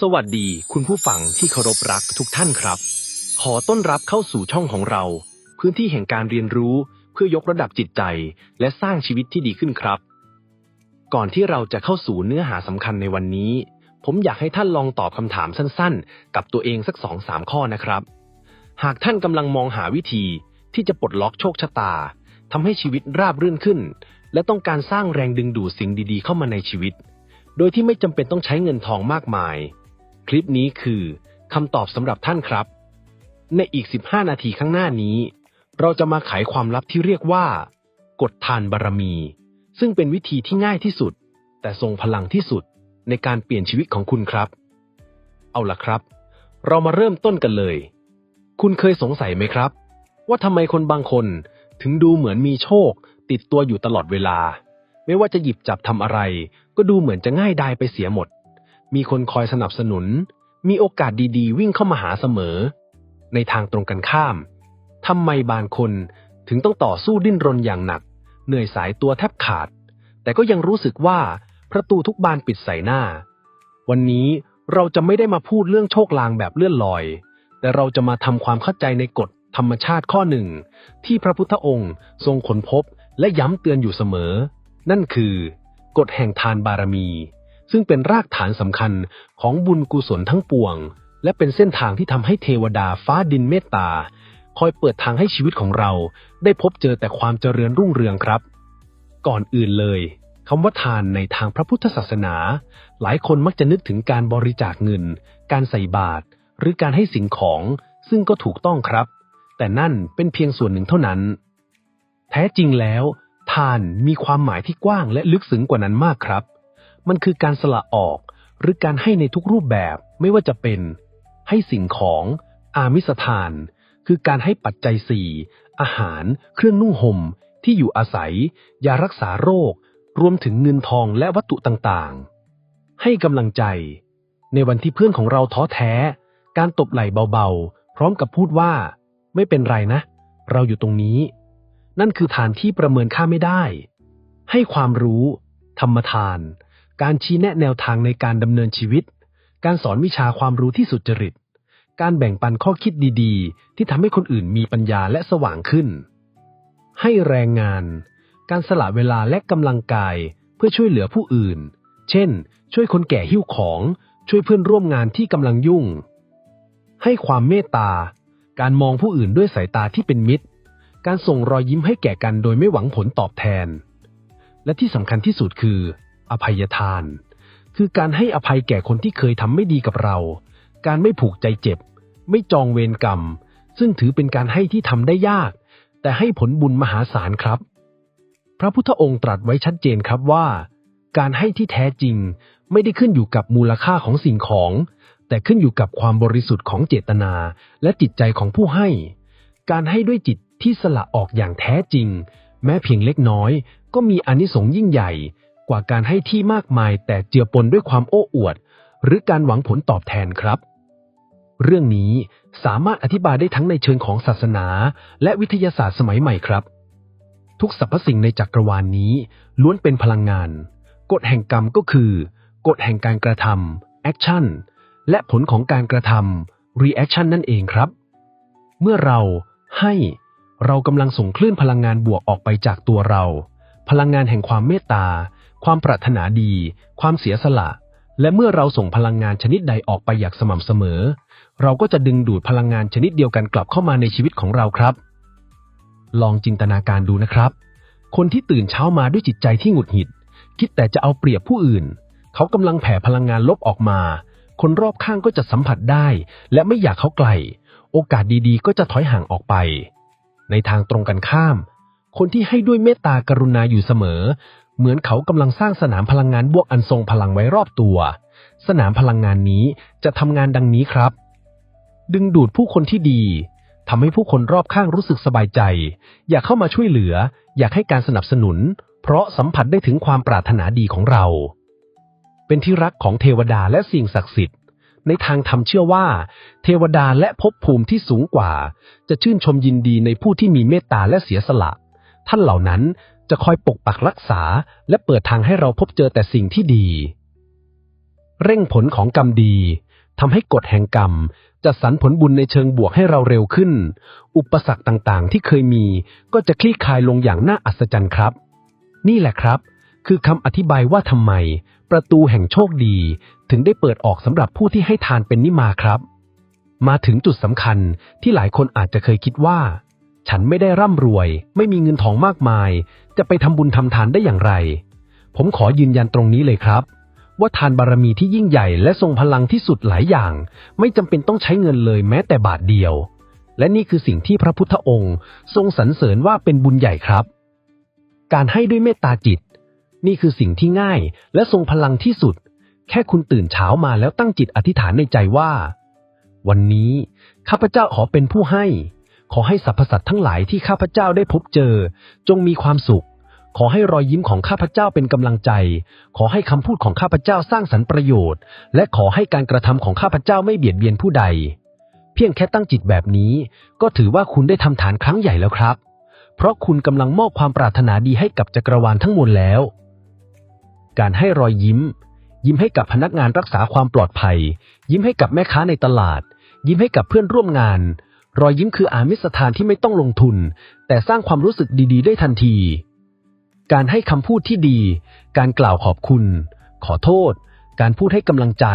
สวัสดีคุณผู้ฟังที่เคารพรักทุกท่านครับ ขอต้อนรับเข้าสู่ช่องของเรา พื้นที่แห่งการเรียนรู้เพื่อยกระดับจิตใจ และสร้างชีวิตที่ดีขึ้นครับ ก่อนที่เราจะเข้าสู่เนื้อหาสำคัญในวันนี้ ผมอยากให้ท่านลองตอบคำถามสั้นๆ กับตัวเองสักสองสามข้อนะครับ หากท่านกำลังมองหาวิธีที่จะปลดล็อกโชคชะตาทำให้ชีวิตราบรื่นขึ้น และต้องการสร้างแรงดึงดูดสิ่งดีๆ เข้ามาในชีวิต โดยที่ไม่จำเป็นต้องใช้เงินทองมากมาย คลิปนี้คือคำตอบสำหรับท่านครับ ในอีก 15 นาทีข้างหน้านี้ เราจะมาไขความลับที่เรียกว่า กฎทานบารมี ซึ่งเป็นวิธีที่ง่ายที่สุด แต่ทรงพลังที่สุดในการเปลี่ยนชีวิตของคุณครับ เอาล่ะครับ เรามาเริ่มต้นกันเลย คุณเคยสงสัยไหมครับ ว่าทำไมคนบางคนถึงดูเหมือนมีโชค ติดตัวอยู่ตลอดเวลา ไม่ว่าจะหยิบจับทำอะไร ก็ดูเหมือนจะง่ายดายไปเสียหมด มีคนคอยสนับสนุน มีโอกาสดีๆ วิ่งเข้ามาหาเสมอ ในทางตรงกันข้ามทำไมบางคนถึงต้องต่อสู้ดิ้นรนอย่างหนัก เหนื่อยสายตัวแทบขาด แต่ก็ยังรู้สึกว่าประตูทุกบานปิดใส่หน้า วันนี้เราจะไม่ได้มาพูดเรื่องโชคลางแบบเลื่อนลอย แต่เราจะมาทำความเข้าใจในกฎธรรมชาติข้อหนึ่ง ที่พระพุทธองค์ทรงค้นพบและย้ำเตือนอยู่เสมอ นั่นคือกฎแห่งทานบารมี ซึ่งเป็นรากฐานสำคัญของบุญกุศลทั้งปวง และเป็นเส้นทางที่ทำให้เทวดาฟ้าดินเมตตา คอยเปิดทางให้ชีวิตของเรา ได้พบเจอแต่ความเจริญรุ่งเรืองครับ ก่อนอื่นเลยคำว่าทานในทางพระพุทธศาสนา หลายคนมักจะนึกถึงการบริจาคเงิน การใส่บาตรหรือการให้สิ่งของ ซึ่งก็ถูกต้องครับ แต่นั่นเป็นเพียงส่วนหนึ่งเท่านั้น แท้จริงแล้ว ทานมีความหมายที่กว้างและลึกซึ้งกว่านั้นมากครับ มันคือการสละออก หรือการให้ในทุกรูปแบบไม่ว่าจะเป็น ให้สิ่งของอามิสทาน คือการให้ปัจจัยสี่อาหาร เครื่องนุ่งห่มที่อยู่อาศัย ยารักษาโรค รวมถึงเงินทองและวัตถุต่างๆ ให้กำลังใจ ในวันที่เพื่อนของเราท้อแท้ การตบไหล่เบาๆ พร้อมกับพูดว่า ไม่เป็นไรนะ เราอยู่ตรงนี้ นั่นคือฐานที่ประเมินค่าไม่ได้ ให้ความรู้ ธรรมทาน การชี้แนะแนวทางในการดำเนินชีวิต การสอนวิชาความรู้ที่สุจริต การแบ่งปันข้อคิดดีๆ ที่ทำให้คนอื่นมีปัญญาและสว่างขึ้น ให้แรงงาน การสละเวลาและกำลังกายเพื่อช่วยเหลือผู้อื่น เช่น ช่วยคนแก่หิ้วของ ช่วยเพื่อนร่วมงานที่กำลังยุ่ง ให้ความเมตตา การมองผู้อื่นด้วยสายตาที่เป็นมิตร การส่งรอยยิ้มให้แก่กันโดยไม่หวังผลตอบแทน และที่สำคัญที่สุดคือ อภัยทาน คือการให้อภัยแก่คนที่เคยทำไม่ดีกับเรา การไม่ผูกใจเจ็บ ไม่จองเวรกรรม ซึ่งถือเป็นการให้ที่ทำได้ยาก แต่ให้ผลบุญมหาศาลครับ พระพุทธองค์ตรัสไว้ชัดเจนครับว่า การให้ที่แท้จริงไม่ได้ขึ้นอยู่กับมูลค่าของสิ่งของ แต่ขึ้นอยู่กับความบริสุทธิ์ของเจตนา และจิตใจของผู้ให้ การให้ด้วยจิตที่สละออกอย่างแท้จริง แม้เพียงเล็กน้อย ก็มีอนิสงส์ยิ่งใหญ่ ว่าการให้ที่มากมายแต่เจือปนด้วยความโอ้อวด หรือการหวังผลตอบแทนครับ เรื่องนี้สามารถอธิบายได้ทั้งในเชิงของศาสนา และวิทยาศาสตร์สมัยใหม่ครับ ทุกสรรพสิ่งในจักรวาลนนี้ล้วนเป็นพลังงาน กฎแห่งกรรมก็คือกฎแห่งการกระทำ action และผลของการกระทำ reaction นั่นเองครับ เมื่อเราให้เรากำลังส่งคลื่นพลังงานบวกออกไปจากตัวเรา พลังงานแห่งความเมตตา ความปรารถนาดี ความเสียสละ และเมื่อเราส่งพลังงานชนิดใดออกไปอย่างสม่ำเสมอ เราก็จะดึงดูดพลังงานชนิดเดียวกันกลับเข้ามาในชีวิตของเราครับ ลองจินตนาการดูนะครับ คนที่ตื่นเช้ามาด้วยจิตใจที่หงุดหงิด คิดแต่จะเอาเปรียบผู้อื่น เขากำลังแผ่พลังงานลบออกมา คนรอบข้างก็จะสัมผัสได้ และไม่อยากเขาไกล โอกาสดีๆ ก็จะถอยห่างออกไป ในทางตรงกันข้ามคนที่ให้ด้วยเมตตากรุณาอยู่เสมอ เหมือนเขากำลังสร้างสนามพลังงานบวกอันทรงพลังไว้รอบตัว สนามพลังงานนี้จะทำงานดังนี้ครับ ดึงดูดผู้คนที่ดีทำให้ผู้คนรอบข้างรู้สึกสบายใจ อยากเข้ามาช่วยเหลือ อยากให้การสนับสนุน เพราะสัมผัสได้ถึงความปรารถนาดีของเรา เป็นที่รักของเทวดาและสิ่งศักดิ์สิทธิ์ ในทางธรรมเชื่อว่า เทวดาและภพภูมิที่สูงกว่า จะชื่นชมยินดีในผู้ที่มีเมตตาและเสียสละ ท่านเหล่านั้น จะคอยปกปักรักษา และเปิดทางให้เราพบเจอแต่สิ่งที่ดี เร่งผลของกรรมดีทำให้กฎแห่งกรรมจะสรรผลบุญในเชิงบวกให้เราเร็วขึ้น อุปสรรคต่างๆ ที่เคยมีก็จะคลี่คลายลงอย่างน่าอัศจรรย์ครับ นี่แหละครับ คือคำอธิบายว่าทำไม ประตูแห่งโชคดี ถึงได้เปิดออกสำหรับผู้ที่ให้ทานเป็นนิมาครับ มาถึงจุดสำคัญที่หลายคนอาจจะเคยคิดว่า ฉันไม่ได้ร่ำรวย ไม่มีเงินทองมากมาย จะไปทำบุญทำทานได้อย่างไร ผมขอยืนยันตรงนี้เลยครับ ว่าทานบารมีที่ยิ่งใหญ่และทรงพลังที่สุดหลายอย่าง ไม่จำเป็นต้องใช้เงินเลยแม้แต่บาทเดียว และนี่คือสิ่งที่พระพุทธองค์ ทรงสรรเสริญว่าเป็นบุญใหญ่ครับ การให้ด้วยเมตตาจิต นี่คือสิ่งที่ง่ายและทรงพลังที่สุด แค่คุณตื่นเช้ามาแล้วตั้งจิตอธิษฐานในใจว่า วันนี้ข้าพเจ้าขอเป็นผู้ให้ ขอให้สรรพสัตว์ทั้งหลายที่ข้าพเจ้าได้พบเจอ จงมีความสุข ขอให้รอยยิ้มของข้าพเจ้าเป็นกำลังใจ ขอให้คำพูดของข้าพเจ้าสร้างสรรค์ประโยชน์ และขอให้การกระทำของข้าพเจ้าไม่เบียดเบียนผู้ใด เพียงแค่ตั้งจิตแบบนี้ ก็ถือว่าคุณได้ทำฐานครั้งใหญ่แล้วครับ เพราะคุณกำลังมอบความปรารถนาดีให้กับจักรวาลทั้งมวลแล้ว การให้รอยยิ้ม ยิ้มให้กับพนักงานรักษาความปลอดภัย ยิ้มให้กับแม่ค้าในตลาด ยิ้มให้กับเพื่อนร่วมงาน รอยยิ้มคืออามิสถานที่ไม่ต้องลงทุน แต่สร้างความรู้สึกดีๆ ได้ทันที การให้คำพูดที่ดี การกล่าวขอบคุณ ขอโทษ การพูดให้กำลังใจ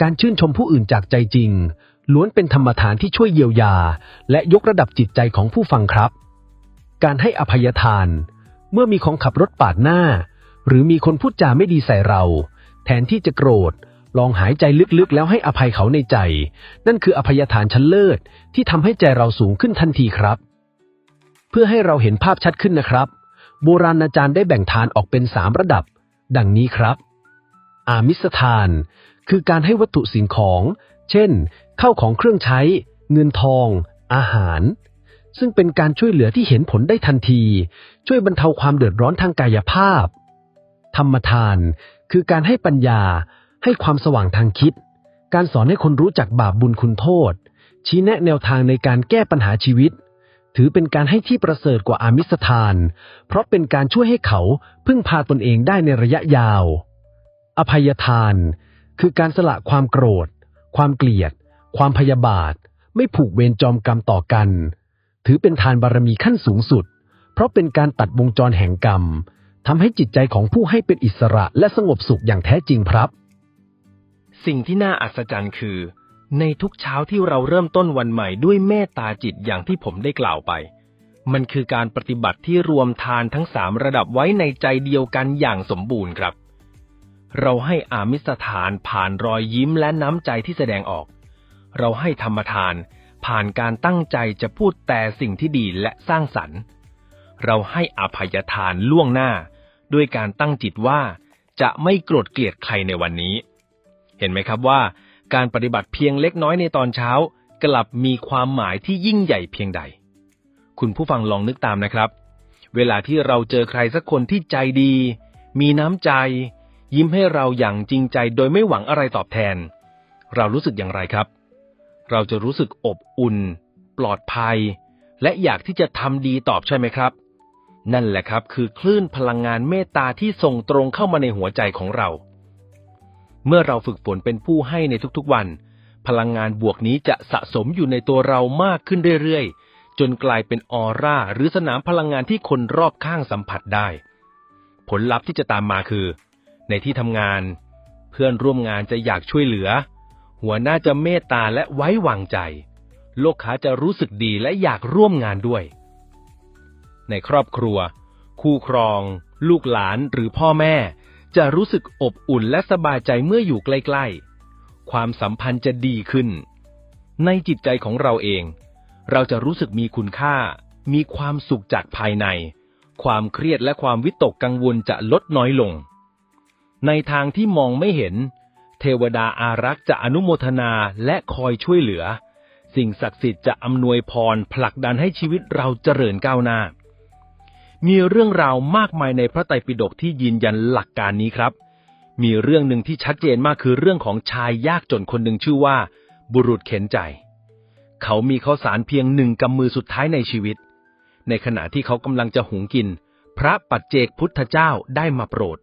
การชื่นชมผู้อื่นจากใจจริง ล้วนเป็นธรรมทานที่ช่วยเยียวยา และยกระดับจิตใจของผู้ฟังครับ การให้อภัยทาน เมื่อมีของขับรถปาดหน้า หรือมีคนพูดจาไม่ดีใส่เรา แทนที่จะโกรธ ลองหายใจลึกๆ แล้วให้อภัยเขาในใจ นั่นคืออภัยทานชั้นเลิศ ที่ทำให้ใจเราสูงขึ้นทันทีครับ เพื่อให้เราเห็นภาพชัดขึ้นนะครับ โบราณอาจารย์ได้แบ่งทานออกเป็นสามระดับ ดังนี้ครับ อามิสทาน คือการให้วัตถุสิ่งของ เช่น เข้าของเครื่องใช้ เงินทอง อาหาร ซึ่งเป็นการช่วยเหลือที่เห็นผลได้ทันที ช่วยบรรเทาความเดือดร้อนทางกายภาพ ธรรมทาน คือการให้ปัญญา ให้ความสว่างทางคิด การสอนให้คนรู้จักบาปบุญคุณโทษ ชี้แนะแนวทางในการแก้ปัญหาชีวิต ถือเป็นการให้ที่ประเสริฐกว่าอามิสทาน เพราะเป็นการช่วยให้เขาพึ่งพาตนเองได้ในระยะยาว อภัยทาน คือการสละความโกรธ ความเกลียด ความพยาบาท ไม่ผูกเวรจอมกรรมต่อกัน ถือเป็นทานบารมีขั้นสูงสุด เพราะเป็นการตัดวงจรแห่งกรรมทำให้จิตใจของผู้ให้เป็นอิสระและสงบสุขอย่างแท้จริงครับ สิ่งที่น่าอัศจรรย์คือ ในทุกเช้าที่เราเริ่มต้นวันใหม่ด้วยเมตตาจิตอย่างที่ผมได้กล่าวไป มันคือการปฏิบัติที่รวมทานทั้งสามระดับไว้ในใจเดียวกันอย่างสมบูรณ์ครับ เราให้อามิสถานผ่านรอยยิ้มและน้ำใจที่แสดงออก เราให้ธรรมทานผ่านการตั้งใจจะพูดแต่สิ่งที่ดีและสร้างสรรค์ เราให้อภัยทานล่วงหน้า ด้วยการตั้งจิตว่าจะไม่โกรธเกลียดใครในวันนี้ เห็นไหมครับว่า การปฏิบัติเพียงเล็กน้อยในตอนเช้า กลับมีความหมายที่ยิ่งใหญ่เพียงใด คุณผู้ฟังลองนึกตามนะครับ เวลาที่เราเจอใครสักคนที่ใจดี มีน้ำใจ ยิ้มให้เราอย่างจริงใจโดยไม่หวังอะไรตอบแทน เรารู้สึกอย่างไรครับ เราจะรู้สึกอบอุ่น ปลอดภัย และอยากที่จะทำดีตอบใช่ไหมครับนั่นแหละครับคือคลื่นพลังงานเมตตาที่ส่งตรงเข้ามาในหัวใจของเรา เมื่อเราฝึกฝนเป็นผู้ให้ในทุกๆวัน พลังงานบวกนี้จะสะสมอยู่ในตัวเรามากขึ้นเรื่อยๆ จนกลายเป็นออร่าหรือสนามพลังงานที่คนรอบข้างสัมผัสได้ ผลลัพธ์ที่จะตามมาคือ ในที่ทำงาน เพื่อนร่วมงานจะอยากช่วยเหลือ หัวหน้าจะเมตตาและไว้วางใจ ลูกค้าจะรู้สึกดีและอยากร่วมงานด้วย ในครอบครัว คู่ครอง ลูกหลานหรือพ่อแม่ จะรู้สึกอบอุ่นและสบายใจเมื่ออยู่ใกล้ๆ ความสัมพันธ์จะดีขึ้น ในจิตใจของเราเอง เราจะรู้สึกมีคุณค่า มีความสุขจากภายใน ความเครียดและความวิตกกังวลจะลดน้อยลง ในทางที่มองไม่เห็น เทวดาอารักษ์จะอนุโมทนาและคอยช่วยเหลือ สิ่งศักดิ์สิทธิ์จะอำนวยพรผลักดันให้ชีวิตเราเจริญก้าวหน้า มีเรื่องราวมากมายในพระไตรปิฎกที่ยืนยันหลักการนี้ครับ มีเรื่องหนึ่งที่ชัดเจนมากคือเรื่องของชายยากจนคนหนึ่งชื่อว่า บุรุษเข็นใจ เขามีข้าวสารเพียงหนึ่งกำมือสุดท้ายในชีวิต ในขณะที่เขากำลังจะหุงกิน พระปัจเจกพุทธเจ้าได้มาโปรด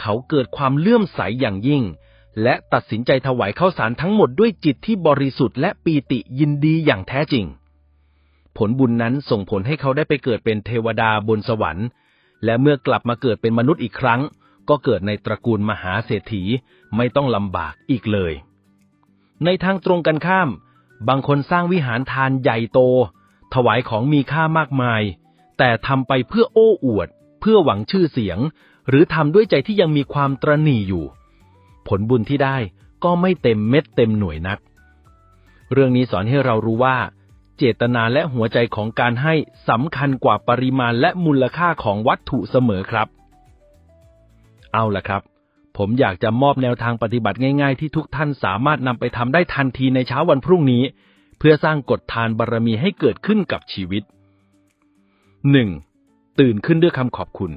เขาเกิดความเลื่อมใสอย่างยิ่ง และตัดสินใจถวายข้าวสารทั้งหมดด้วยจิตที่บริสุทธิ์และปีติยินดีอย่างแท้จริง ผลบุญนั้นส่งผลให้เขาได้ไปเกิดเป็นเทวดาบนสวรรค์ และเมื่อกลับมาเกิดเป็นมนุษย์อีกครั้ง ก็เกิดในตระกูลมหาเศรษฐีไม่ต้องลำบากอีกเลย ในทางตรงกันข้าม บางคนสร้างวิหารทานใหญ่โต ถวายของมีค่ามากมาย แต่ทำไปเพื่อโอ้อวด เพื่อหวังชื่อเสียง หรือทำด้วยใจที่ยังมีความตรหนี่อยู่ ผลบุญที่ได้ก็ไม่เต็มเม็ดเต็มหน่วยนัก เรื่องนี้สอนให้เรารู้ว่า เจตนาและหัวใจของการให้สำคัญกว่าปริมาณและมูลค่าของวัตถุเสมอครับ เอาละครับ ผมอยากจะมอบแนวทางปฏิบัติง่ายๆ ที่ทุกท่านสามารถนำไปทำได้ทันทีในเช้าวันพรุ่งนี้ เพื่อสร้างกฎทานบารมีให้เกิดขึ้นกับชีวิต 1. ตื่นขึ้นด้วยคำขอบคุณ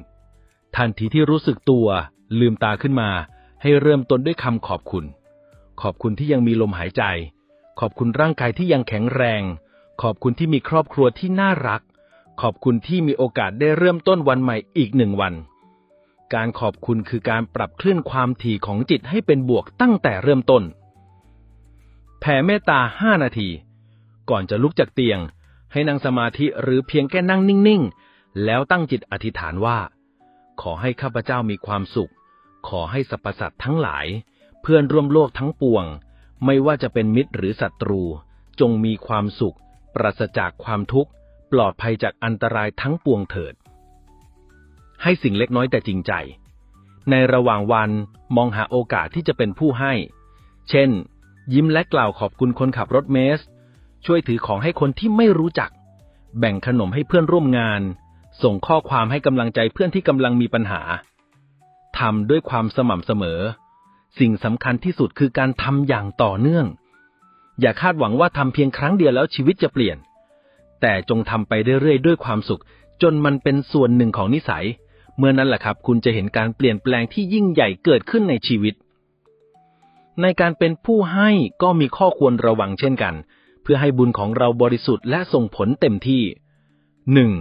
ทันทีที่รู้สึกตัว ลืมตาขึ้นมา ให้เริ่มต้นด้วยคำขอบคุณ ขอบคุณที่ยังมีลมหายใจ ขอบคุณร่างกายที่ยังแข็งแรง ขอบคุณที่มีครอบครัวที่น่ารัก ขอบคุณที่มีโอกาสได้เริ่มต้นวันใหม่อีกหนึ่งวัน การขอบคุณคือการปรับเคลื่อนความถี่ของจิตให้เป็นบวกตั้งแต่เริ่มต้น แผ่เมตตาห้านาที ก่อนจะลุกจากเตียง ให้นั่งสมาธิหรือเพียงแค่นั่งนิ่งๆ แล้วตั้งจิตอธิษฐานว่า ขอให้ข้าพเจ้ามีความสุข ขอให้สรรพสัตว์ทั้งหลาย เพื่อนร่วมโลกทั้งปวง ไม่ว่าจะเป็นมิตรหรือศัตรู จงมีความสุข ปราศจากความทุกข์ ปลอดภัยจากอันตรายทั้งปวงเถิด ให้สิ่งเล็กน้อยแต่จริงใจ ในระหว่างวันมองหาโอกาสที่จะเป็นผู้ให้ เช่น ยิ้มและกล่าวขอบคุณคนขับรถเมส ช่วยถือของให้คนที่ไม่รู้จัก แบ่งขนมให้เพื่อนร่วมงาน ส่งข้อความให้กำลังใจเพื่อนที่กำลังมีปัญหาทำด้วยความสม่ำเสมอ สิ่งสำคัญที่สุดคือการทำอย่างต่อเนื่อง อย่าคาดหวังว่าทำเพียงครั้งเดียวแล้วชีวิตจะเปลี่ยน แต่จงทำไปเรื่อยๆด้วยความสุข จนมันเป็นส่วนหนึ่งของนิสัย เมื่อนั้นแหละครับ คุณจะเห็นการเปลี่ยนแปลงที่ยิ่งใหญ่เกิดขึ้นในชีวิต ในการเป็นผู้ให้ก็มีข้อควรระวังเช่นกัน เพื่อให้บุญของเราบริสุทธิ์และส่งผลเต็มที่หนึ่ง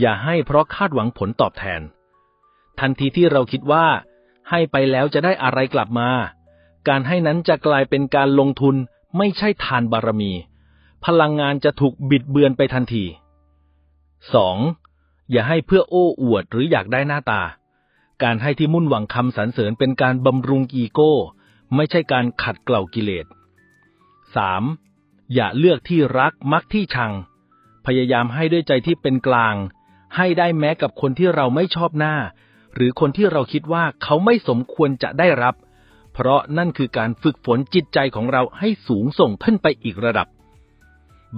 อย่าให้เพราะคาดหวังผลตอบแทน ทันทีที่เราคิดว่า ให้ไปแล้วจะได้อะไรกลับมา การให้นั้นจะกลายเป็นการลงทุน ไม่ใช่ทานบารมี พลังงานจะถูกบิดเบือนไปทันที 2. อย่าให้เพื่อโอ้อวดหรืออยากได้หน้าตา การให้ที่มุ่นหวังคำสรรเสริญเป็นการบำรุงอีโก้ ไม่ใช่การขัดเกลากิเลส 3. อย่าเลือกที่รักมักที่ชัง พยายามให้ด้วยใจที่เป็นกลาง ให้ได้แม้กับคนที่เราไม่ชอบหน้า หรือคนที่เราคิดว่าเขาไม่สมควรจะได้รับ เพราะนั่นคือการฝึกฝนจิตใจของเราให้สูงส่งขึ้นไปอีกระดับ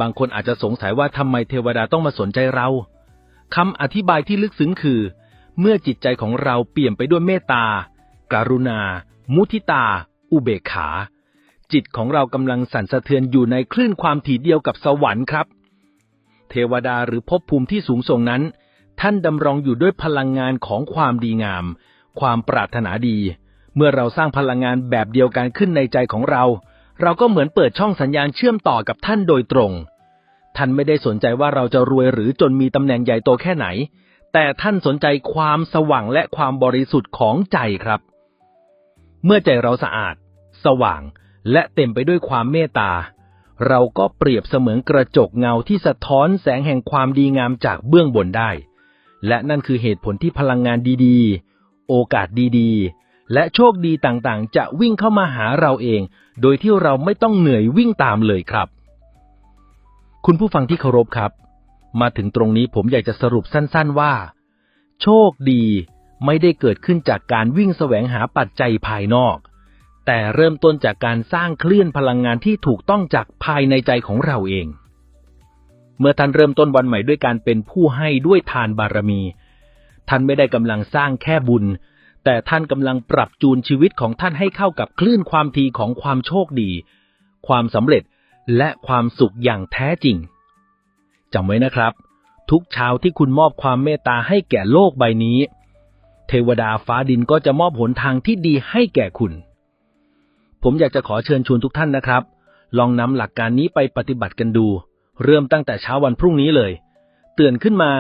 บางคนอาจจะสงสัยว่าทำไมเทวดาต้องมาสนใจเราคำอธิบายที่ลึกซึ้งคือ เมื่อจิตใจของเราเปลี่ยมไปด้วยเมตตาการุณา มุทิตา อุเบกขา จิตของเรากำลังสั่นสะเทือนอยู่ในคลื่นความถี่เดียวกับสวรรค์ครับ เทวดาหรือภพภูมิที่สูงส่งนั้น ท่านดำรงอยู่ด้วยพลังงานของความดีงาม ความปรารถนาดี เมื่อเราสร้างพลังงานแบบเดียวกันขึ้นในใจของเรา เราก็เหมือนเปิดช่องสัญญาณเชื่อมต่อกับท่านโดยตรง ท่านไม่ได้สนใจว่าเราจะรวยหรือจนมีตำแหน่งใหญ่โตแค่ไหน แต่ท่านสนใจความสว่างและความบริสุทธิ์ของใจครับ เมื่อใจเราสะอาด สว่าง และเต็มไปด้วยความเมตตา เราก็เปรียบเสมือนกระจกเงาที่สะท้อนแสงแห่งความดีงามจากเบื้องบนได้ และนั่นคือเหตุผลที่พลังงานดีๆ โอกาสดีๆ และโชคดีต่างๆ จะวิ่งเข้ามาหาเราเอง โดยที่เราไม่ต้องเหนื่อยวิ่งตามเลยครับ คุณผู้ฟังที่เคารพครับ มาถึงตรงนี้ผมอยากจะสรุปสั้นๆว่า โชคดีไม่ได้เกิดขึ้นจากการวิ่งแสวงหาปัจจัยภายนอก แต่เริ่มต้นจากการสร้างคลื่นพลังงานที่ถูกต้องจากภายในใจของเราเอง เมื่อท่านเริ่มต้นวันใหม่ด้วยการเป็นผู้ให้ด้วยทานบารมี ท่านไม่ได้กำลังสร้างแค่บุญ แต่ท่านกำลังปรับจูนชีวิตของท่านให้เข้ากับคลื่นความทีของความโชคดี ความสำเร็จและความสุขอย่างแท้จริงจำไว้นะครับ ทุกเช้าที่คุณมอบความเมตตาให้แก่โลกใบนี้ เทวดาฟ้าดินก็จะมอบหนทางที่ดีให้แก่คุณ ผมอยากจะขอเชิญชวนทุกท่านนะครับ ลองนำหลักการนี้ไปปฏิบัติกันดู เริ่มตั้งแต่เช้าวันพรุ่งนี้เลยเตือนขึ้นมา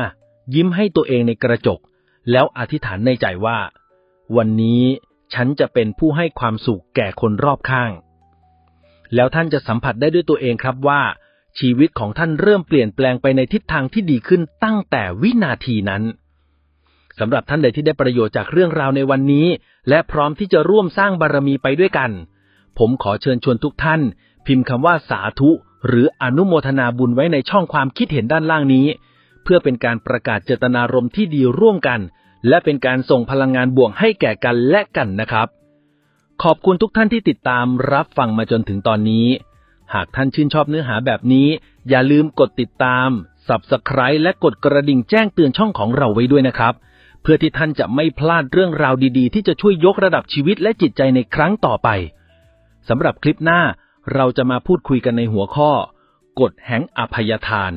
ยิ้มให้ตัวเองในกระจก แล้วอธิษฐานในใจว่า วันนี้ฉันจะเป็นผู้ให้ความสุขแก่คนรอบข้าง แล้วท่านจะสัมผัสได้ด้วยตัวเองครับว่า ชีวิตของท่านเริ่มเปลี่ยนแปลงไปในทิศทางที่ดีขึ้นตั้งแต่วินาทีนั้นสำหรับท่านใดที่ได้ประโยชน์จากเรื่องราวในวันนี้ และพร้อมที่จะร่วมสร้างบารมีไปด้วยกัน ผมขอเชิญชวนทุกท่าน พิมพ์คำว่าสาธุ หรืออนุโมทนาบุญไว้ในช่องความคิดเห็นด้านล่างนี้ เพื่อเป็นการประกาศเจตนารมณ์ที่ดีร่วมกัน และเป็นการส่งพลังงานบวกให้แก่กันและกันนะครับ ขอบคุณทุกท่านที่ติดตามรับฟังมาจนถึงตอนนี้ หากท่านชื่นชอบเนื้อหาแบบนี้ อย่าลืมกดติดตาม Subscribe และกดกระดิ่งแจ้งเตือนช่องของเราไว้ด้วยนะครับ เพื่อที่ท่านจะไม่พลาดเรื่องราวดีๆ ที่จะช่วยยกระดับชีวิตและจิตใจในครั้งต่อไปสำหรับคลิปหน้าเราจะมาพูดคุยกันในหัวข้อ กฎแห่งอภัยทาน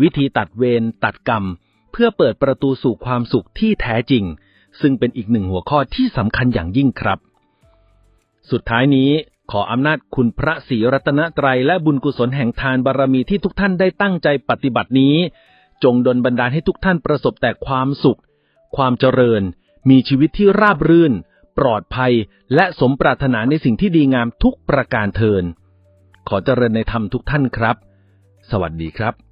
วิธีตัดเวรตัดกรรม เพื่อเปิดประตูสู่ความสุขที่แท้จริง ซึ่งเป็นอีกหนึ่งหัวข้อที่สำคัญอย่างยิ่งครับ สุดท้ายนี้ขออำนาจคุณพระศรีรัตนตรัยและบุญกุศลแห่งทานบารมีที่ทุกท่านได้ตั้งใจปฏิบัตินี้ จงดลบันดาลให้ทุกท่านประสบแต่ความสุข ความเจริญ มีชีวิตที่ราบรื่น ปลอดภัย และสมปรารถนาในสิ่งที่ดีงามทุกประการเทิน ขอเจริญในธรรมทุกท่านครับ สวัสดีครับ